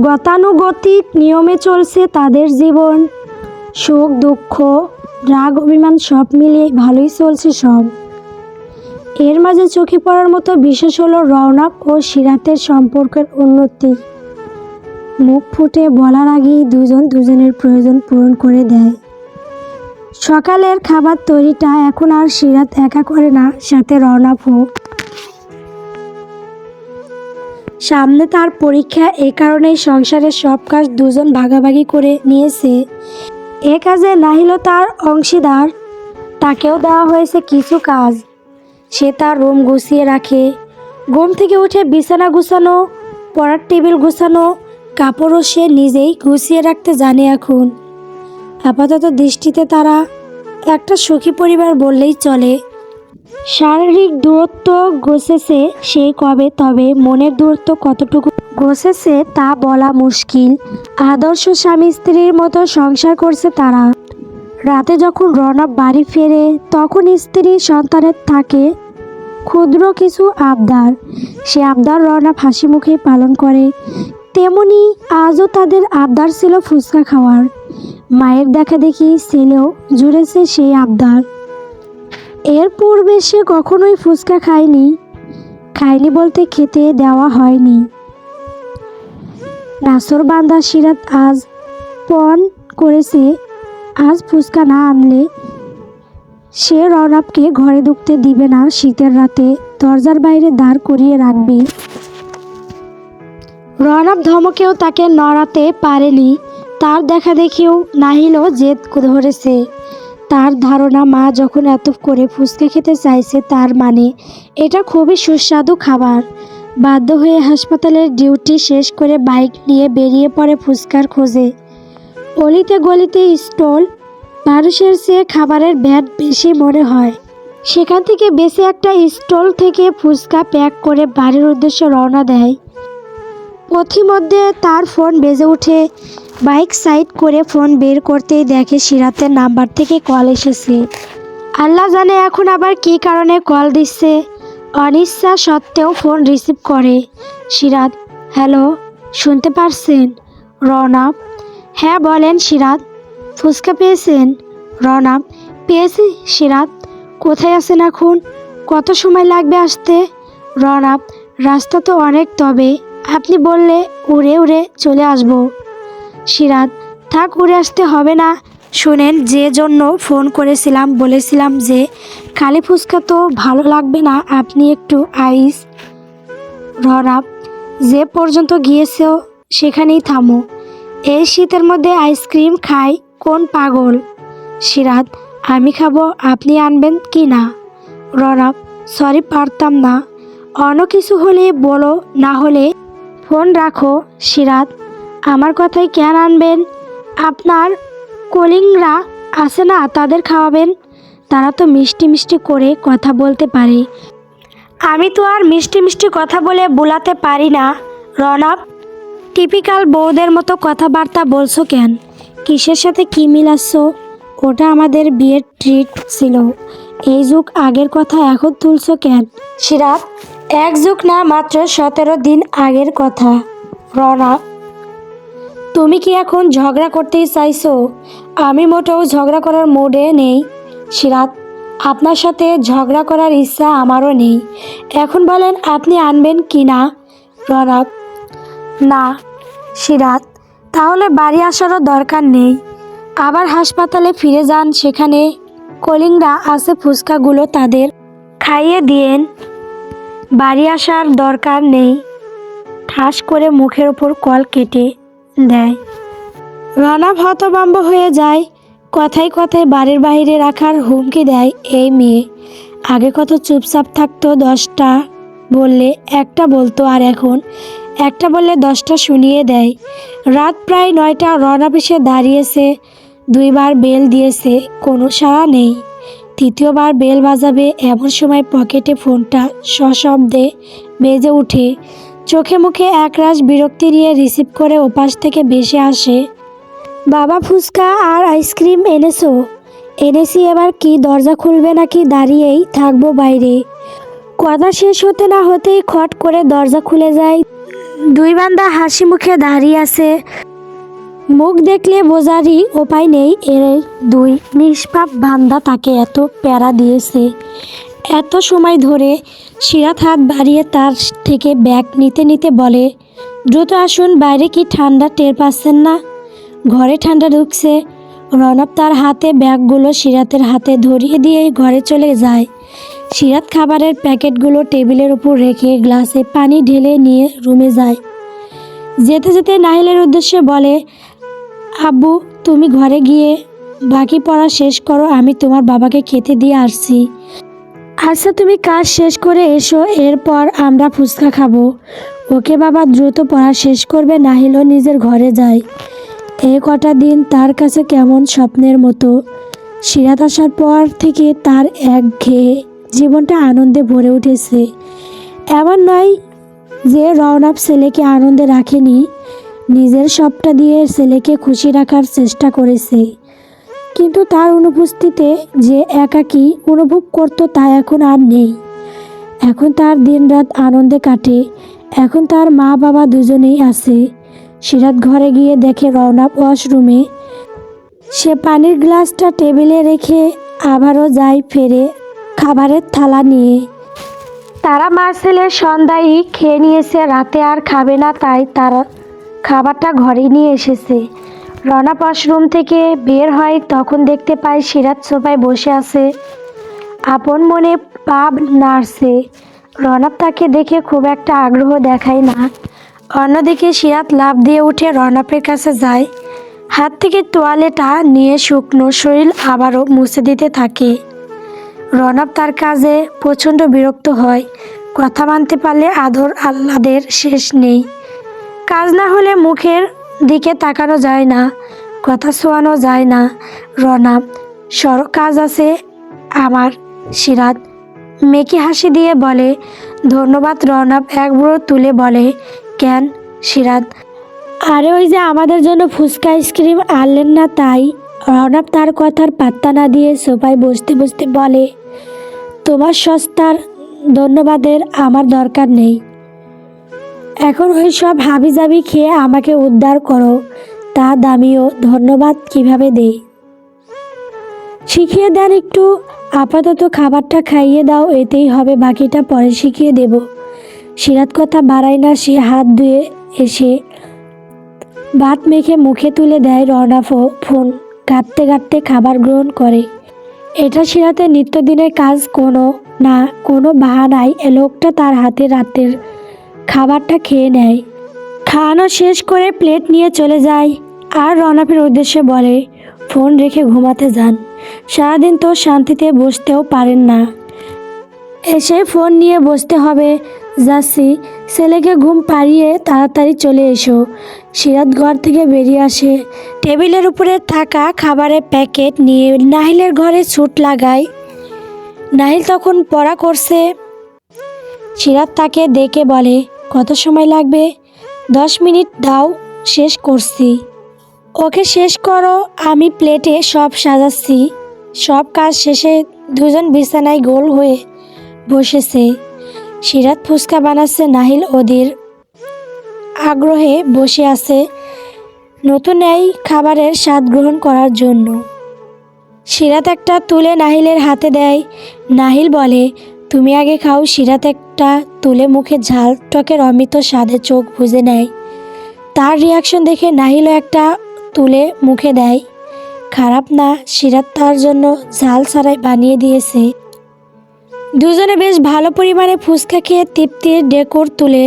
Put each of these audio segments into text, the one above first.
গতানুগতিক নিয়মে চলছে তাদের জীবন। সুখ, দুঃখ, রাগ, অভিমান সব মিলিয়ে ভালোই চলছে সব। এর মাঝে চোখে পড়ার মতো বিশেষ হলো রওনক ও সিরাতের সম্পর্কের উন্নতি। মুখ ফুটে বলার আগেই দুজন দুজনের প্রয়োজন পূরণ করে দেয়। সকালের খাবার তৈরিটা এখন আর সিরাত একা করে না, সাথে রওনাফও সামনে তার পরীক্ষা এ কারণেই সংসারের সব কাজ দুজন ভাগাভাগি করে নিয়েছে। এ কাজে নাহিল তার অংশীদার, তাকেও দেওয়া হয়েছে কিছু কাজ। সে তার রুম গুছিয়ে রাখে। ঘুম থেকে উঠে বিছানা গুছানো, পড়ার টেবিল গুছানো, কাপড়ও সে নিজেই গুছিয়ে রাখতে জানে এখন। আপাতত দৃষ্টিতে তারা একটা সুখী পরিবার বললেই চলে। শারীরিক দূরত্ব ঘষেছে সেই কবে, তবে মনের দূরত্ব কতটুকু? ঘষেছে তা বলা মুশকিল। আদর্শ স্বামী স্ত্রীর মতো সংসার করছে তারা। রাতে যখন রনব বাড়ি ফেরে, তখন স্ত্রী সন্তানের থাকে ক্ষুদ্র কিছু আবদার। সে আবদার রনব হাসি মুখে পালন করে। তেমনি আজও তাদের আবদার ছিল ফুচকা খাওয়ার। মায়ের দেখা দেখি ছেলেও জুড়েছে সেই আবদার। এর পূর্বে সে কখনোই ফুচকা খায়নি। খায়নি বলতে খেতে দেওয়া হয়নি। নাসর বান্দা সিরাত আজ পণ করেছে, আজ ফুচকা না আনলে সে রনবকে ঘরে ঢুকতে দিবে না, শীতের রাতে দরজার বাইরে দাঁড় করিয়ে রাখবে। রনব ধমকেও তাকে নড়াতে পারেনি, তার দেখা দেখিও নাহিলও জেদ ধরেছে। তার ধারণা মা যখন এত করে ফুচকা খেতে চাইছে তার মানে এটা খুবই সুস্বাদু খাবার। বাধ্য হয়ে হাসপাতালের ডিউটি শেষ করে বাইক নিয়ে বেরিয়ে পড়ে ফুচকার খোঁজে। অলিতে গলিতে স্টল, মানুষের চেয়ে খাবারের ব্যাট বেশি মনে হয়। সেখান থেকে বেশি একটা স্টল থেকে ফুচকা প্যাক করে বাড়ির উদ্দেশ্যে রওনা দেয়। পথিমধ্যে তার ফোন বেজে ওঠে বাইক সাইড করে ফোন বের করতেই দেখে সিরাতের নাম্বার থেকে কল এসেছে। আল্লাহ জানে এখন আবার কী কারণে কল দিচ্ছে। অনিচ্ছা সত্ত্বেও ফোন রিসিভ করে। সিরাত, হ্যালো, শুনতে পারছেন? রনব? হ্যাঁ বলেন সিরাত। ফুচকা পেয়েছেন? রনব? পেয়েছি, সিরাত। কোথায় আছেন এখন? কত সময় লাগবে আসতে? রনাব, রাস্তা তো অনেক তবে। আপনি বললে, উড়ে উড়ে চলে আসব। সিরাত তা উড়ে আসতে হবে না। শুনেন, যে জন্য ফোন করেছিলাম, বলেছিলাম যে কালী ফুচকা তো ভালো লাগবে না, আপনি একটু আইস রনাব যে পর্যন্ত গিয়েছো সেখানেই থামো। এই শীতের মধ্যে আইসক্রিম খাই, কোন পাগল? সিরাত আমি খাব, আপনি আনবেন কি না? রনাব সরি, পারতাম না। অন্য কিছু হলে বলো, না হলে ফোন রাখো সিরাত আমার কথাই কেন আনবেন। আপনার কলিংরা আছে না, তাদের খাওয়াবেন। তারা তো মিষ্টি মিষ্টি করে কথা বলতে পারে। আমি তো আর মিষ্টি মিষ্টি কথা বলে বোলাতে পারি না। রনব টিপিক্যাল বউদের মতো কথাবার্তা বলছো কেন? কিসের সাথে কী মিলাচ্ছ? ওটা আমাদের বিয়ের ট্রিট ছিল। এই যুগ আগের কথা এখন তুলছো কেন? সিরাত, এক যুগ না, মাত্র সতেরো দিন আগের কথা। রনব তুমি কি এখন ঝগড়া করতেই চাইছো? আমি মোটেও ঝগড়া করার মোডে নেই। সিরাত আপনার সাথে ঝগড়া করার ইচ্ছা আমারও নেই। এখন বলেন আপনি আনবেন কি না? রনব না। সিরাত তাহলে বাড়ি আসারও দরকার নেই। আবার হাসপাতালে ফিরে যান সেখানে। কলিংরা আছে ফুচকাগুলো তাদের। খাইয়ে দিয়েন। বাড়ি আসার দরকার নেই। ঠাস করে মুখের ওপর কল কেটে দেয়। রনব হতবাম্ব হয়ে যায়, কথায় কথায় বাড়ির বাইরে রাখার হুমকি দেয় এই মেয়ে। আগে কত চুপচাপ থাকতো দশটা, বললে একটা বলতো আর এখন। একটা বললে দশটা শুনিয়ে দেয়। রাত প্রায় নয়টা রনব এসে দাঁড়িয়েছে, দুইবার বেল দিয়েছে, কোনো সাড়া নেই। তৃতীয়বার বেল বাজাবে, এমন সময় পকেটে ফোনটা সশব্দে বেজে ওঠে। চোখে মুখে একরাশ বিরক্তি নিয়ে রিসিভ করে ওপাশ থেকে বেশে আসে, বাবা ফুচকা আর আইসক্রিম এনেছো? এনেছি এবার কি দরজা খুলবে নাকি দাঁড়িয়েই থাকব বাইরে? কথা শেষ হতে না হতেই খট করে দরজা খুলে যায়। দুই বান্দা হাসি মুখে দাঁড়িয়ে আছে। মুখ দেখলে বোঝারই উপায় নেই, এর দুই নিষ্পাপ বান্দা তাকে এত প্যারা দিয়েছে। এত সময় ধরে সিরাত হাত বাড়িয়ে তার থেকে ব্যাগ নিতে নিতে বলে, দ্রুত আসুন, বাইরে কি ঠান্ডা টের পাচ্ছেন না? ঘরে ঠান্ডা ঢুকছে। রনব তার হাতে ব্যাগগুলো সিরাতের হাতে ধরিয়ে দিয়ে ঘরে চলে যায়। সিরাত খাবারের প্যাকেটগুলো টেবিলের উপর রেখে গ্লাসে পানি ঢেলে নিয়ে রুমে যায়। যেতে যেতে নাহিলের উদ্দেশ্যে বলে, আব্বু, তুমি ঘরে গিয়ে বাকি পড়া শেষ করো, আমি তোমার বাবাকে খেতে দিয়ে আসছি। আচ্ছা তুমি কাজ শেষ করে এসো, এরপর আমরা ফুচকা খাব। ওকে বাবা দ্রুত পড়া শেষ করবে নাহিলও নিজের ঘরে যায়। এই কটা দিন তার কাছে কেমন স্বপ্নের মতো। সিরাত আসার পর থেকে তার একঘেয়ে জীবনটা আনন্দে ভরে উঠেছে। এমন নয় যে রওনাপ ছেলেকে আনন্দে রাখেনি, নিজের সবটা দিয়ে ছেলেকে খুশি রাখার চেষ্টা করেছে। কিন্তু তার অনুপস্থিতিতে যে একাকী অনুভব করতো তা এখন আর নেই। এখন তার দিনরাত আনন্দে কাটে। এখন তার মা বাবা দুজনেই আছে। সিরাত ঘরে গিয়ে দেখে রওনা ওয়াশরুমে। সে পানির গ্লাসটা টেবিলে রেখে আবারও যায় ফেরে খাবারের থালা নিয়ে। তারা মা ছেলে সন্ধ্যায় খেয়ে নিয়েছে, রাতে আর খাবে না, তাই তারা খাবারটা ঘরে নিয়ে এসেছে। রনা ওয়াশরুম থেকে বের হয়, তখন দেখতে পায় সিরাত সোফায় বসে আছে। আপন মনে পাব নাড়ছে। রনব তাকে দেখে খুব একটা আগ্রহ দেখায় না। অন্যদিকে সিরাত লাভ দিয়ে উঠে রনপের কাছে যায়। হাত থেকে তোয়ালেটা নিয়ে শুকনো শরীর আবারও মুছে দিতে থাকে। রনব তার কাজে প্রচণ্ড বিরক্ত হয়। কথা মানতে পারলে আদর আহ্লাদের শেষ নেই। কাজ না হলে মুখের দিকে তাকানো যায় না, কথা শোয়ানো যায় না। রনাব সর কাজ আছে আমার, সিরাত। মেকি হাসি দিয়ে বলে, ধন্যবাদ রনব এক বুড়ো তুলে বলে, কেন, সিরাত? আরে ওই যে আমাদের জন্য ফুচকা আইসক্রিম আনলেন না তাই। রনব তার কথার পাত্তা না দিয়ে সোফায় বসতে বসতে বলে, তোমার সস্তার ধন্যবাদের আমার দরকার নেই। এখন ওই সব হাবিজাবি খেয়ে আমাকে উদ্ধার করো। তা দামিও ধন্যবাদ কীভাবে দেই? শিখিয়ে দেন একটু, আপাতত খাবারটা খাইয়ে দাও, এতেই হবে, বাকিটা পরে শিখিয়ে দেব। সিরাত কথা বাড়ায় না, সে হাত ধুয়ে এসে ভাত মেখে মুখে তুলে দেয় রনাফো ফোন। কাঁদতে কাঁদতে খাবার গ্রহণ করে। এটা সিরাতের নিত্যদিনের কাজ কোনো না, কোনো বাহানায় লোকটা তার হাতে রাতের খাবারটা খেয়ে নেয়। খাওয়ানো শেষ করে প্লেট নিয়ে চলে যায়। আর রনাফের উদ্দেশ্যে বলে, ফোন রেখে ঘুমাতে যান। সারাদিন তো শান্তিতে বসতেও পারেন না। এসে ফোন নিয়ে বসতে হবে। যাচ্ছি। ছেলেকে ঘুম পাড়িয়ে তাড়াতাড়ি চলে এসো। সিরাত ঘর থেকে বেরিয়ে আসে। টেবিলের উপরে থাকা খাবারের প্যাকেট নিয়ে নাহিলের ঘরে ছুট লাগায়। নাহিল তখন পড়া করছে। সিরাত তাকে দেখে বলে, কত সময় লাগবে? দশ মিনিট দাও, শেষ করছি। ওকে শেষ করো, আমি প্লেটে সব সাজাচ্ছি। সব কাজ শেষে দুজন বিছানায় গোল হয়ে বসেছে। সিরাত ফুচকা বানাচ্ছে নাহিল ওদের আগ্রহে বসে আছে নতুন এই খাবারের স্বাদ গ্রহণ করার জন্য। সিরাত একটা তুলে নাহিলের হাতে দেয়। নাহিল বলে তুমি আগে খাও সিরাত একটা তুলে মুখে ঝাল টকের অমিত স্বাদে চোখ বুঝে নেয়। তার রিয়াকশন দেখে নাহিলও একটা তুলে মুখে দেয়। খারাপ না সিরাত তার জন্য ঝাল ছাড়াই বানিয়ে দিয়েছে। দুজনে বেশ ভালো পরিমাণে ফুচকা খেয়ে তৃপ্তির ডেকোর তুলে।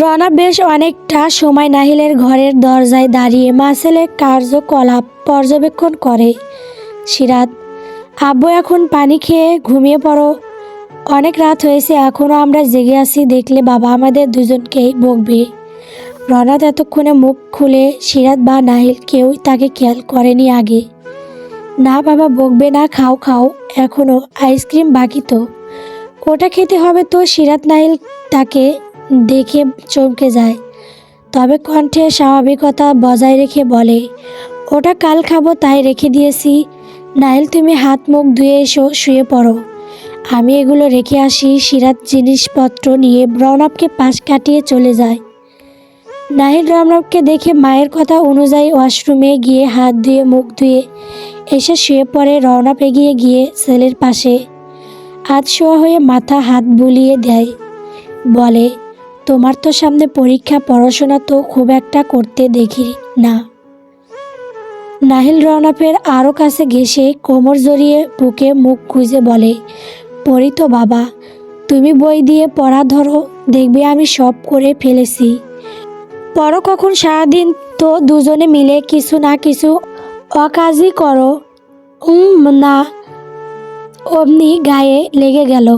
রনা বেশ অনেকটা সময় নাহিলের ঘরের দরজায় দাঁড়িয়ে মাসেলের কার্যকলাপ পর্যবেক্ষণ করে। সিরাত আব্বু এখন পানি খেয়ে ঘুমিয়ে পড়ো। অনেক রাত হয়েছে এখনও আমরা জেগে আছি, দেখলে বাবা আমাদের দুজনকেই বকবে। রনাত এতক্ষণে মুখ খুলে সিরাত বা নাহিল কেউই তাকে খেয়াল করেনি আগে। না বাবা, বকবে না, খাও খাও এখনও আইসক্রিম বাকি তো। ওটা খেতে হবে তো? সিরাত নাহিল তাকে দেখে চমকে যায়। তবে কণ্ঠে স্বাভাবিকতা বজায় রেখে বলে, ওটা কাল খাব, তাই রেখে দিয়েছি। নাইল তুমি হাত মুখ ধুয়ে এসো, শুয়ে পড়ো। আমি এগুলো রেখে আসি সিরাত জিনিসপত্র নিয়ে ব্রনপকে পাশ কাটিয়ে চলে যায়। নাহিল রনবকে দেখে মায়ের কথা অনুযায়ী ওয়াশরুমে গিয়ে হাত ধুয়ে, মুখ ধুয়ে এসে শুয়ে পড়ে রওনাপ এগিয়ে গিয়ে ছেলের পাশে। হাত শোয়া হয়ে মাথা হাত বুলিয়ে দেয়। বলে, তোমার তো সামনে পরীক্ষা, পড়াশোনা তো খুব একটা করতে দেখি না। নাহিল রওনাপের আরও কাছে ঘেসে কোমর জড়িয়ে বুকে মুখ খুঁজে বলে পড়ি তো বাবা। তুমি বই দিয়ে পড়া ধরো, দেখবে আমি সব করে ফেলেছি। পড়ো কখন সারাদিন তো দুজনে মিলে কিছু না কিছু অকাজই করো। উম, না। অমনি গায়ে লেগে গেল।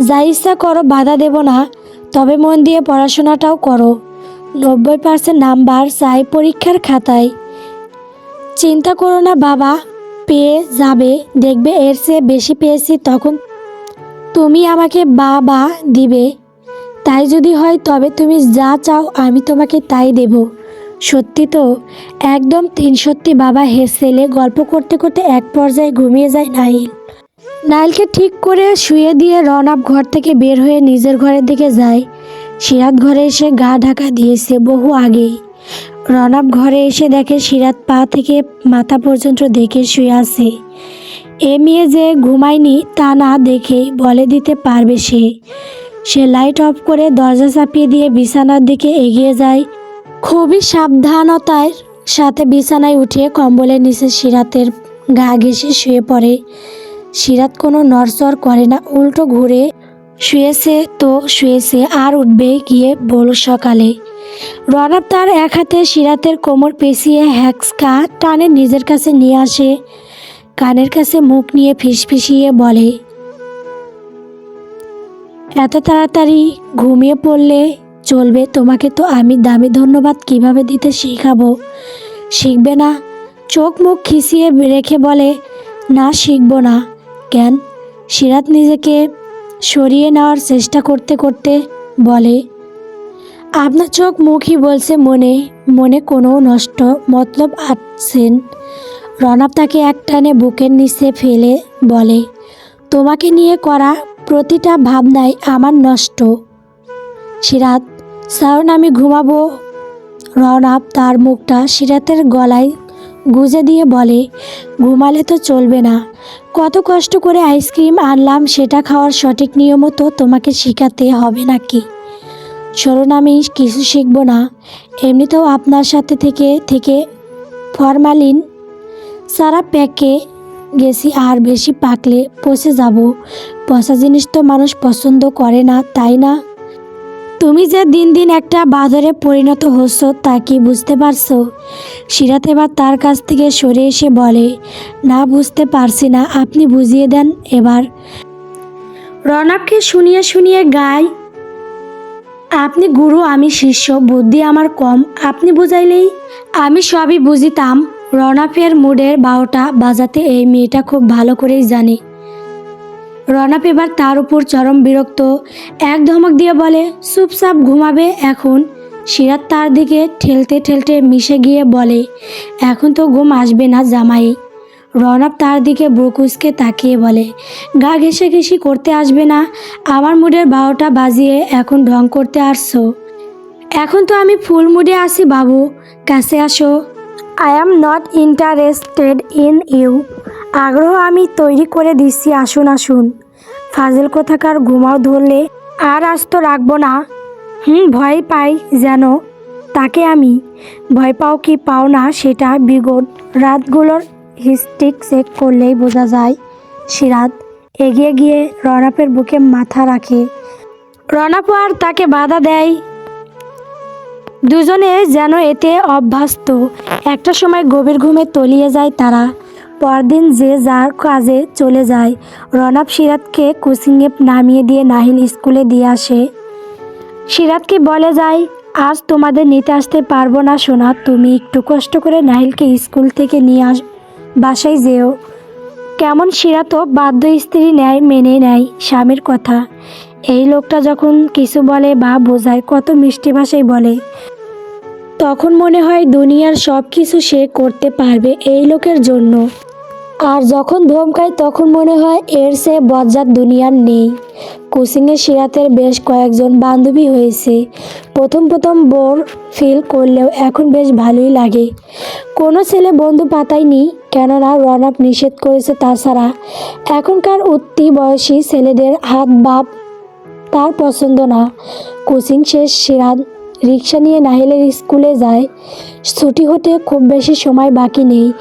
যা ইচ্ছা করো, বাধা দেব না, তবে মন দিয়ে পড়াশোনাটাও করো। নব্বই পার্সেন্ট নাম্বার চাই পরীক্ষার খাতায়। চিন্তা করো না বাবা পেয়ে যাবে, দেখবে এর চেয়ে বেশি পেয়েছি তখন তুমি আমাকে বাবা দিবে। তাই যদি হয় তবে তুমি যা চাও আমি তোমাকে তাই দেব। সত্যি তো, একদম তিন সত্যি বাবা হেসেলে গল্প করতে করতে এক পর্যায়ে ঘুমিয়ে যায় নাইল নাইলকে ঠিক করে শুয়ে দিয়ে রনব ঘর থেকে বের হয়ে নিজের ঘরের দিকে যায়। সিরাত ঘরে এসে গা ঢাকা দিয়েছে বহু আগেই। রনব ঘরে এসে দেখে সিরাত পা থেকে মাথা পর্যন্ত দেখে শুয়ে আছে। এ মেয়ে যে ঘুমায়নি তা না দেখেই বলে দিতে পারবে সে। সে লাইট অফ করে দরজা চাপিয়ে দিয়ে বিছানার দিকে এগিয়ে যায়। খুবই সাবধানতার সাথে বিছানায় উঠে কম্বলের নিচে সিরাতের গা ঘেঁষে শুয়ে পড়ে। সিরাত কোনো নড়চড় করে না, উল্টো ঘুরে শুয়েছে তো শুয়েছে, আর উঠবে গিয়ে বল সকালে। রনব তার এক হাতে সিরাতের কোমর পেঁচিয়ে হ্যাক্সকা টানে নিজের কাছে নিয়ে আসে। কানের কাছে মুখ নিয়ে ফিসফিসিয়ে বলে, এত তাড়াতাড়ি ঘুমিয়ে পড়লে চলবে, তোমাকে তো আমি দামি ধন্যবাদ কীভাবে দিতে শিখাবো? শিখবে না? চোখ মুখ খিসিয়ে রেখে বলে, না, শিখব না। কেন? সিরাত নিজেকে সরিয়ে নেওয়ার চেষ্টা করতে করতে বলে আপনার চোখ মুখই বলছে মনে মনে কোনো নষ্ট মতলব আছেন। রনব তাকে এক টানে বুকের নিচে ফেলে বলে, তোমাকে নিয়ে করা প্রতিটা ভাবনাই আমার নষ্ট। সিরাত, সায়ন, আমি ঘুমাবো। রনব তার মুখটা সিরাতের গলায় গুজে দিয়ে বলে, ঘুমালে তো চলবে না। কত কষ্ট করে আইসক্রিম আনলাম, সেটা খাওয়ার সঠিক নিয়মও তো তোমাকে শেখাতে হবে নাকি? চলুন আমি কিছু শিখব না। এমনিতেও আপনার সাথে থেকে থেকে ফরমালিন সারা প্যাকে গেছি আর বেশি পাকলে পচে যাব। পচা জিনিস তো মানুষ পছন্দ করে না, তাই না? তুমি যে দিন দিন একটা বাদরে পরিণত হচ্ছ তা কি বুঝতে পারছ? সিরাত এবার তার কাছ থেকে সরে এসে বলে, না বুঝতে পারছি না, আপনি বুঝিয়ে দেন এবার। রনককে শুনিয়ে শুনিয়ে গায় আপনি গুরু, আমি শিষ্য, বুদ্ধি আমার কম, আপনি বুঝাইলেই। আমি সবই বুঝিতাম রনাফের মুডের বারোটা বাজাতে এই মেয়েটা খুব ভালো করেই জানে। রনাপ এবার তার উপর চরম বিরক্ত, এক ধমক দিয়ে বলে, চুপচাপ ঘুমাবে এখন। সিরাত তার দিকে ঠেলতে ঠেলতে মিশে গিয়ে বলে, এখন তো ঘুম আসবে না জামাই। রনব তার দিকে ব্রকুসকে তাকিয়ে বলে, গা ঘেসে ঘেসি করতে আসবে না। আমার মুডের বারোটা বাজিয়ে এখন ঢং করতে আসছো। এখন তো আমি ফুল মুডে আছি বাবু। কাছে আসো। I am not interested in you আগ্রহ আমি তৈরি করে দিচ্ছি, আসুন আসুন। ফাজিল কোথাকার ঘুমাও ধরলে আর আজ তো রাখব না। হুম, ভয় পাই যেন। তাকে আমি। ভয় পাও কি পাও না সেটা বিগত রাতগুলোর হিস্ট্রিক চেক করলেই বোঝা যায়, সিরাত এগিয়ে গিয়ে রনাপের বুকে মাথা রাখে। রনাপ আর তাকে বাধা দেয়। দুজনে যেন এতে অভ্যস্ত। একটা সময় গভীর ঘুমে তলিয়ে যায় তারা। পরদিন যে যার কাজে চলে যায় রনাব সিরাতকে কোচিংয়ে নামিয়ে দিয়ে নাহিল স্কুলে দিয়ে আসে। সিরাতকে বলে যায়, আজ তোমাদের নিতে আসতে পারব না সোনা, তুমি একটু কষ্ট করে নাহিলকে স্কুল থেকে নিয়ে আস বাসায় যেও। কেমন শিরা তো বাধ্য স্ত্রী নেয় মেনে নেয় স্বামীর কথা। এই লোকটা যখন কিছু বলে বা বোঝায়, কত মিষ্টি ভাষায় বলে। তখন মনে হয় দুনিয়ার সব কিছু সে করতে পারবে এই লোকের জন্য। আর যখন ধমকায় তখন মনে হয় এর সে বজ্জাত দুনিয়ার নেই। কোচিংয়ে সিরাতের বেশ কয়েকজন বান্ধবী হয়েছে। প্রথম প্রথম বোর ফিল করলেও এখন বেশ ভালোই লাগে। কোনো ছেলে বন্ধু পাতায়নি, কেননা রনক নিষেধ করেছে তাছাড়া। এখনকার উত্তি বয়সী ছেলেদের হাত বাপ তার পছন্দ না। কোচিং শেষ, সিরাত রিক্সা নিয়ে নাহিলের স্কুলে যায়। ছুটি হতে খুব বেশি সময় বাকি নেই।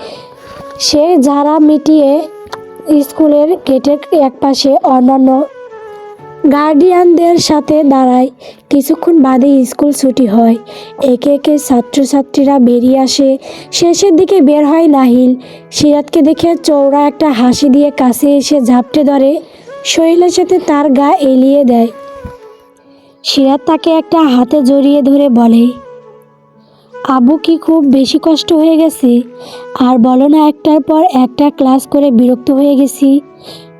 সে ঝাড়া মিটিয়ে স্কুলের গেটের একপাশে অন্যান্য গার্ডিয়ানদের সাথে দাঁড়ায়। কিছুক্ষণ বাদে স্কুল ছুটি হয়। একে একে ছাত্রছাত্রীরা বেরিয়ে আসে। শেষের দিকে বের হয় নাহিল। সিরাতকে দেখে চৌড়া একটা হাসি দিয়ে কাছে এসে ঝাপটে ধরে। শৈলের সাথে তার গা এলিয়ে দেয়। সিরাত তাকে একটা হাতে জড়িয়ে ধরে বলে আবু কি খুব বেশি কষ্ট হয়ে গেছে? আর বলো না, একটার পর একটা ক্লাস করে বিরক্ত হয়ে গেছি।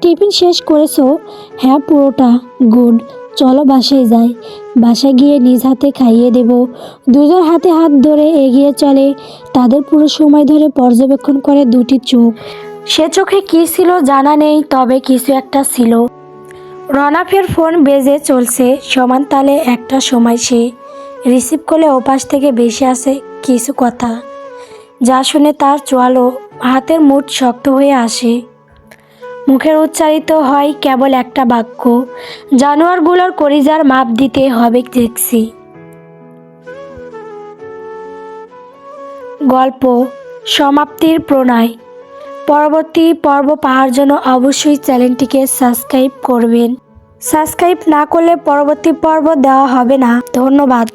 টিফিন শেষ করেছ? হ্যাঁ পুরোটা। গুড। চলো বাসায় যাই। বাসায় গিয়ে নিজ হাতে খাইয়ে দেব। দুজন হাতে হাত ধরে এগিয়ে চলে। তাদের পুরো সময় ধরে পর্যবেক্ষণ করে দুটি চোখ। সে চোখে কী ছিল জানা নেই, তবে কিছু একটা ছিল। রনাফের ফোন বেজে চলছে। সমান তালে একটা সময় সে রিসিভ করলে ওপাশ থেকে বেশি আসে কিছু কথা, যা শুনে তার চোয়ালো হাতের মুঠ শক্ত হয়ে আসে। মুখের উচ্চারিত হয় কেবল একটা বাক্য, জানোয়ারগুলোর করিজার মাপ দিতে হবে দেখছি। গল্প, সমাপ্তির প্রণয়। পরবর্তী পর্ব পাওয়ার জন্য অবশ্যই চ্যানেলটিকে সাবস্ক্রাইব করবেন। সাবস্ক্রাইব না করলে পরবর্তী পর্ব দেওয়া হবে না। ধন্যবাদ।